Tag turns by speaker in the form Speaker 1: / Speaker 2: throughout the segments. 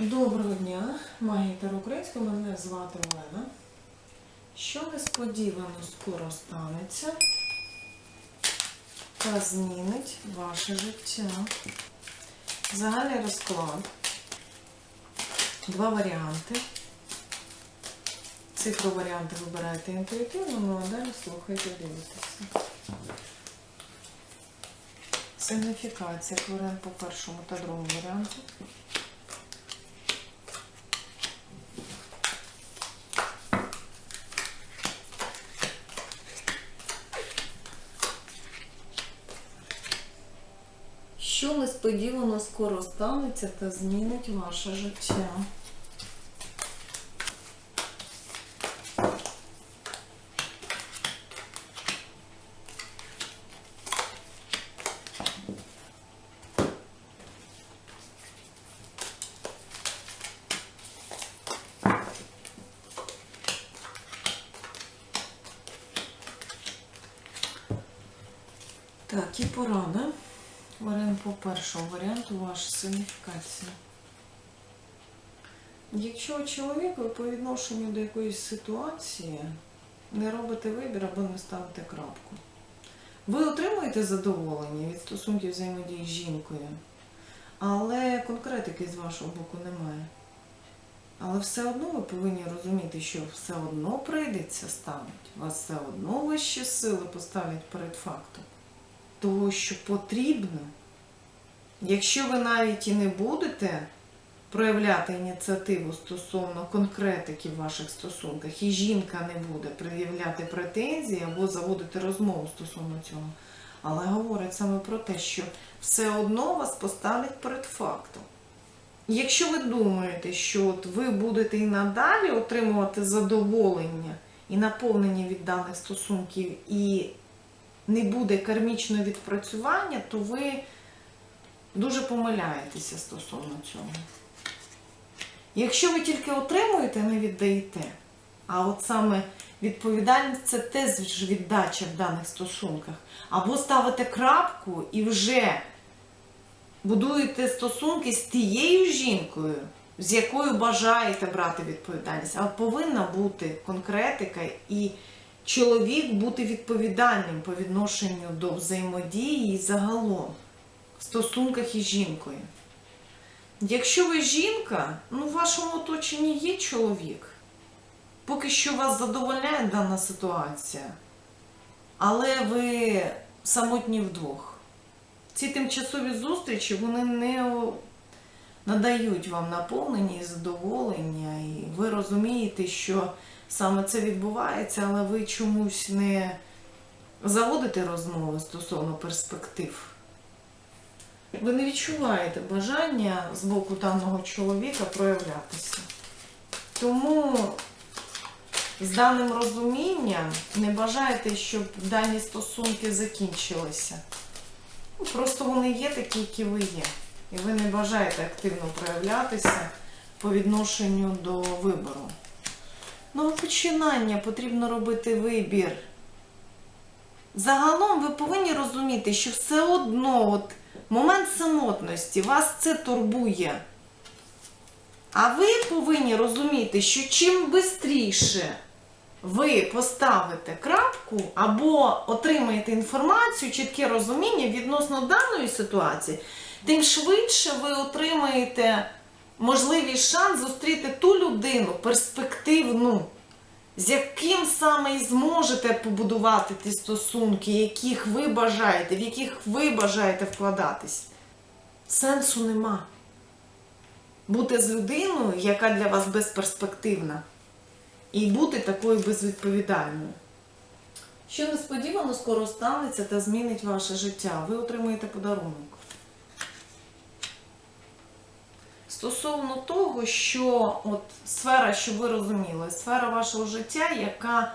Speaker 1: Доброго дня, магітер українська, мене звати Олена. Що несподівано скоро станеться та змінить ваше життя. Загальний розклад. Два варіанти. Цифру варіанти вибирайте інтуїтивно, ну а далі слухайте, дивитеся. Сигніфікація тварин по першому та другому варіанту. Що несподівано скоро станеться та змінить ваше життя. Так, і порада. Беремо по першому варіанту ваша сигніфікація. Якщо чоловік ви по відношенню до якоїсь ситуації не робите вибір або не ставите крапку, ви отримуєте задоволення від стосунків взаємодії з жінкою, але конкретики з вашого боку немає. Але все одно ви повинні розуміти, що все одно прийдеться ставити. Вас все одно вищі сили поставлять перед фактом того, що потрібно. Якщо ви навіть і не будете проявляти ініціативу стосовно конкретики в ваших стосунках, і жінка не буде пред'являти претензії або заводити розмову стосовно цього, але говорить саме про те, що все одно вас поставлять перед фактом. Якщо ви думаєте, що от ви будете і надалі отримувати задоволення і наповнення від даних стосунків, і не буде кармічного відпрацювання, то ви дуже помиляєтеся стосовно цього. Якщо ви тільки отримуєте, не віддаєте, а от саме відповідальність це теж віддача в даних стосунках. Або ставите крапку і вже будуєте стосунки з тією жінкою, з якою бажаєте брати відповідальність. Але повинна бути конкретика і чоловік бути відповідальним по відношенню до взаємодії загалом в стосунках із жінкою. Якщо ви жінка, ну в вашому оточенні є чоловік. Поки що вас задовольняє дана ситуація, але ви самотні вдвох. Ці тимчасові зустрічі вони не надають вам наповнення і задоволення, і ви розумієте, що саме це відбувається, але ви чомусь не заводите розмови стосовно перспектив. Ви не відчуваєте бажання з боку даного чоловіка проявлятися. Тому з даним розумінням не бажаєте, щоб дані стосунки закінчилися. Ну, Просто вони є такі, які ви є. І ви не бажаєте активно проявлятися по відношенню до вибору. Ну, починання потрібно робити вибір. Загалом ви повинні розуміти, що все одно от, момент самотності вас це турбує. А ви повинні розуміти, що чим швидше ви поставите крапку або отримаєте інформацію, чітке розуміння відносно даної ситуації, тим швидше ви отримаєте можливість шанс зустріти ту людину перспективну, з яким саме і зможете побудувати ті стосунки, яких ви бажаєте, в яких ви бажаєте вкладатись. Сенсу нема. Бути з людиною, яка для вас безперспективна, і бути такою безвідповідальною. Що несподівано скоро станеться та змінить ваше життя, ви отримаєте подарунок. Стосовно того, що от сфера, щоб ви розуміли, сфера вашого життя, яка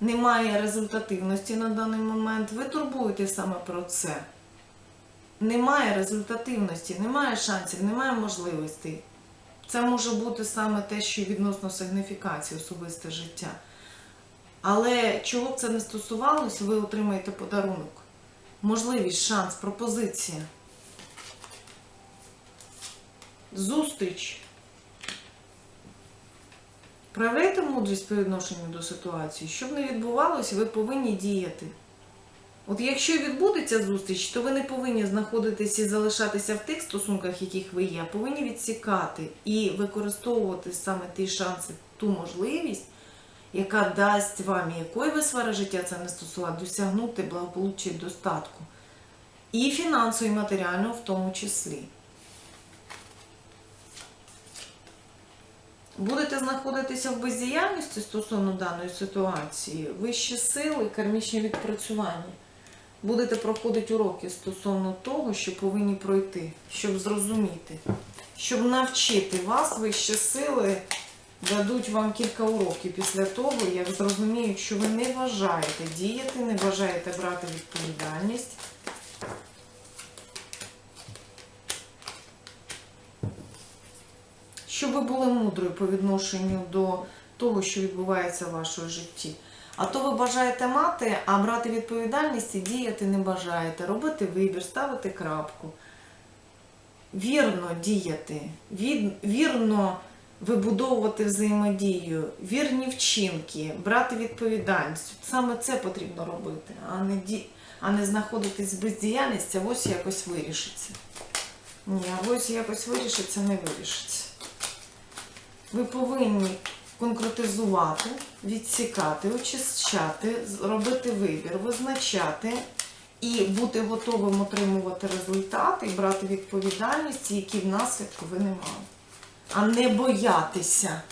Speaker 1: не має результативності на даний момент, ви турбуєте саме про це. Немає результативності, немає шансів, немає можливостей. Це може бути саме те, що відносно сигніфікації особисте життя. Але чого б це не стосувалося, ви отримаєте подарунок. Можливість, шанс, пропозиція. Зустріч Проявляйте мудрість по відношенню до ситуації. Щоб не відбувалося, ви повинні діяти. От якщо відбудеться зустріч, то ви не повинні знаходитися і залишатися в тих стосунках, яких ви є, а повинні відсікати і використовувати саме ті шанси, ту можливість, яка дасть вам, якої ви сфери життя це не стосувати, досягнути благополуччя і достатку. І фінансово, і матеріально в тому числі. Будете знаходитися в бездіяльності стосовно даної ситуації, вищі сили, кармічні відпрацювання. Будете проходити уроки стосовно того, що повинні пройти, щоб зрозуміти, щоб навчити вас, вищі сили дадуть вам кілька уроків після того, як зрозуміють, що ви не бажаєте діяти, не бажаєте брати відповідальність. щоб ви були мудрою по відношенню до того, що відбувається в вашому житті. А то ви бажаєте мати, а брати відповідальність і діяти не бажаєте, робити вибір, ставити крапку. Вірно діяти, вірно вибудовувати взаємодію, вірні вчинки, брати відповідальність. Саме це потрібно робити, а не, ді... а не знаходитись в бездіяльності, а ось якось вирішиться. Ні, а ось якось вирішиться, не вирішиться. Ви повинні конкретизувати, відсікати, очищати, робити вибір, визначати і бути готовим отримувати результати і брати відповідальність, які в наслідку ви не мали. А не боятися.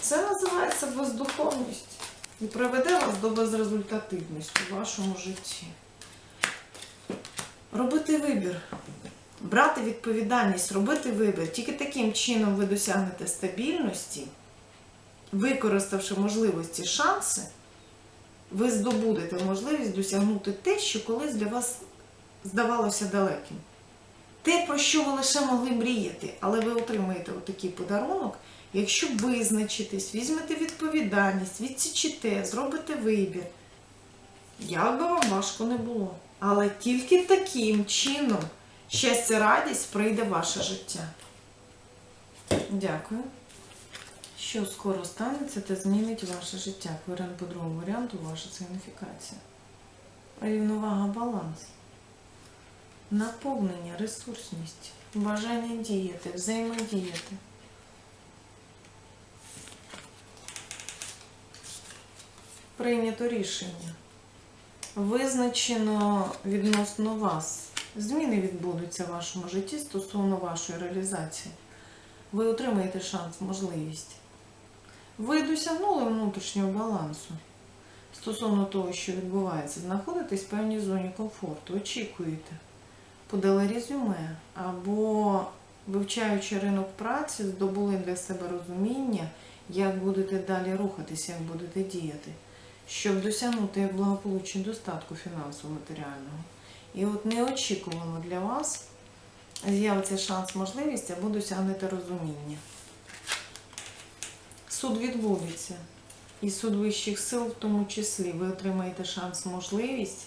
Speaker 1: Це називається бездуховність і приведе вас до безрезультативності в вашому житті. Робити вибір брати відповідальність, робити вибір. Тільки таким чином ви досягнете стабільності, використавши можливості, шанси, ви здобудете можливість досягнути те, що колись для вас здавалося далеким. Те, про що ви лише могли мріяти, але ви отримаєте отакий подарунок, якщо визначитесь, візьмете відповідальність, відсічите, зробите вибір. Як би вам важко не було. Але тільки таким чином щастя, радість прийде в ваше життя. Дякую. Що скоро станеться та змінить ваше життя. Варіант по другому варіанту ваша сигніфікація. Рівновага, баланс. Наповнення, ресурсність, бажання діяти, взаємодіяти. Прийнято рішення. Визначено відносно вас. Зміни відбудуться в вашому житті стосовно вашої реалізації. Ви отримаєте шанс, можливість. Ви досягнули внутрішнього балансу стосовно того, що відбувається. Знаходитесь в певній зоні комфорту, очікуєте, подали резюме або, вивчаючи ринок праці, здобули для себе розуміння, як будете далі рухатися, як будете діяти, щоб досягнути благополуччя достатку фінансово-матеріального. І от неочікувано для вас з'явиться шанс, можливість або досягнете розуміння. Суд відбудеться. І суд вищих сил в тому числі. Ви отримаєте шанс, можливість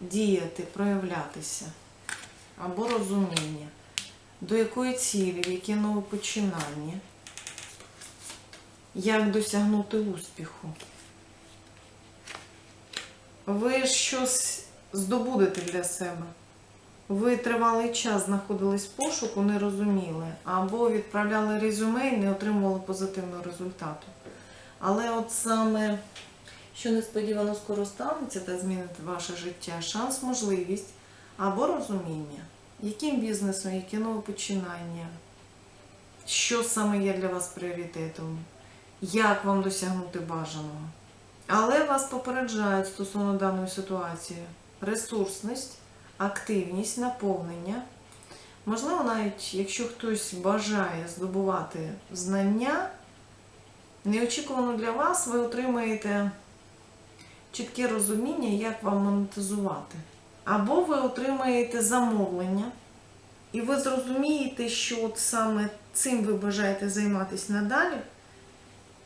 Speaker 1: діяти, проявлятися або розуміння, до якої цілі, яке нове починання, як досягнути успіху. Ви щось здобудете для себе. Ви тривалий час знаходились в пошуку, не розуміли, або відправляли резюме і не отримували позитивного результату. Але от саме, що несподівано скоро станеться та змінить ваше життя, шанс, можливість або розуміння, яким бізнесом, яке нове починання, що саме є для вас пріоритетом, як вам досягнути бажаного. Але вас попереджають стосовно даної ситуації ресурсність, активність, наповнення. Можливо, навіть якщо хтось бажає здобувати знання, неочікувано для вас ви отримаєте чітке розуміння, як вам монетизувати. Або ви отримаєте замовлення, і ви зрозумієте, що от саме цим ви бажаєте займатися надалі.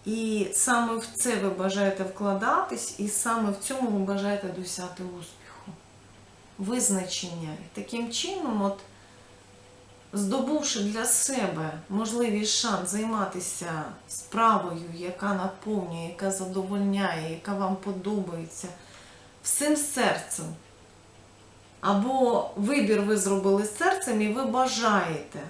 Speaker 1: І саме в це ви бажаєте вкладатись, і саме в цьому ви бажаєте досягти успіху. Визначення. І таким чином, от здобувши для себе можливість шанс займатися справою, яка наповнює, яка задовольняє, яка вам подобається, всім серцем. Або вибір ви зробили серцем і ви бажаєте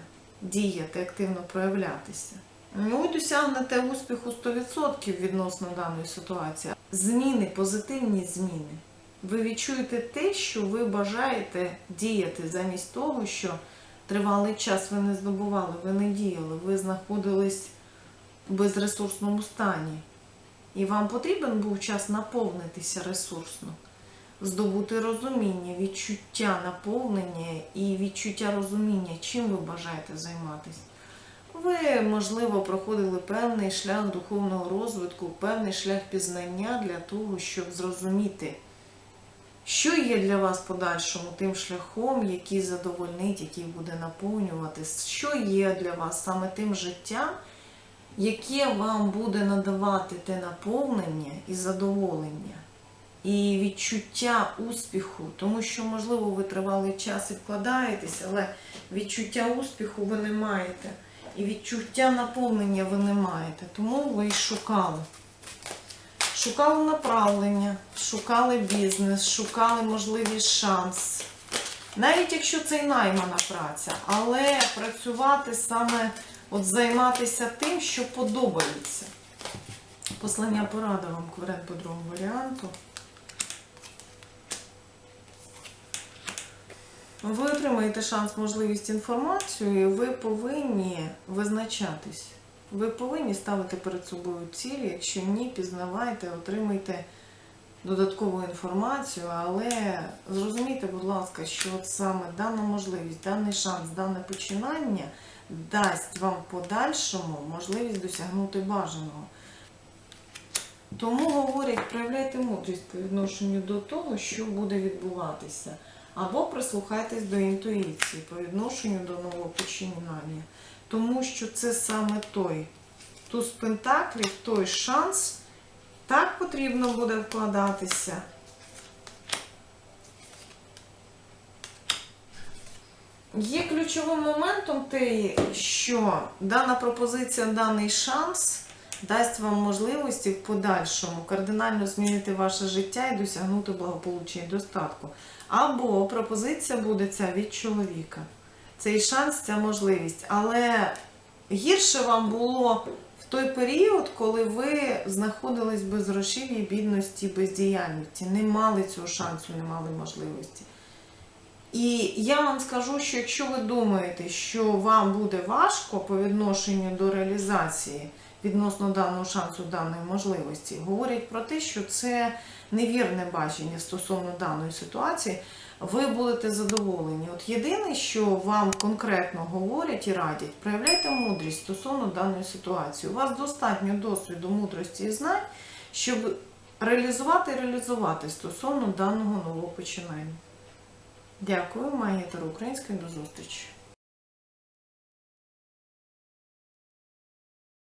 Speaker 1: діяти, активно проявлятися. Ну і досягнете успіху 100% відносно даної ситуації. Зміни, позитивні зміни. Ви відчуєте те, що ви бажаєте діяти замість того, що тривалий час ви не здобували, ви не діяли, ви знаходились в безресурсному стані. І вам потрібен був час наповнитися ресурсно, здобути розуміння, відчуття наповнення і відчуття розуміння, чим ви бажаєте займатися. Ви, можливо, проходили певний шлях духовного розвитку, певний шлях пізнання для того, щоб зрозуміти, що є для вас подальшому тим шляхом, який задовольнить, який буде наповнювати, що є для вас саме тим життям, яке вам буде надавати те наповнення і задоволення, і відчуття успіху, тому що, можливо, ви тривалий час і вкладаєтесь, але відчуття успіху ви не маєте. І відчуття наповнення ви не маєте. Тому ви й шукали. Шукали направлення, шукали бізнес, шукали можливість шанс. Навіть якщо це і наймана праця, але працювати саме, от займатися тим, що подобається. Послання порада вам кварет по другому варіанту. Ви отримаєте шанс, можливість інформацію, і ви повинні визначатись. Ви повинні ставити перед собою цілі. Якщо ні, пізнавайте, отримайте додаткову інформацію, але зрозумійте, будь ласка, що от саме дана можливість, даний шанс, дане починання дасть вам подальшому можливість досягнути бажаного. Тому говорять, проявляйте мудрість по відношенню до того, що буде відбуватися. Або прислухайтесь до інтуїції по відношенню до нового починання. Тому що це саме той туз пентаклів, той шанс, так потрібно буде вкладатися. Є ключовим моментом те, що дана пропозиція, даний шанс дасть вам можливості в подальшому кардинально змінити ваше життя і досягнути благополуччя і достатку. Або пропозиція буде ця від чоловіка. Цей шанс, ця можливість. Але гірше вам було в той період, коли ви знаходились без грошів'ї, бідності, бездіяльності, не мали цього шансу, не мали можливості. І я вам скажу, що якщо ви думаєте, що вам буде важко по відношенню до реалізації відносно даного шансу, даної можливості, говорять про те, що це невірне бачення стосовно даної ситуації, ви будете задоволені. От єдине, що вам конкретно говорять і радять, проявляйте мудрість стосовно даної ситуації. У вас достатньо досвіду, мудрості і знань, щоб реалізувати і реалізувати стосовно даного нового починання. Дякую, Магія Таро Українська. До зустрічі.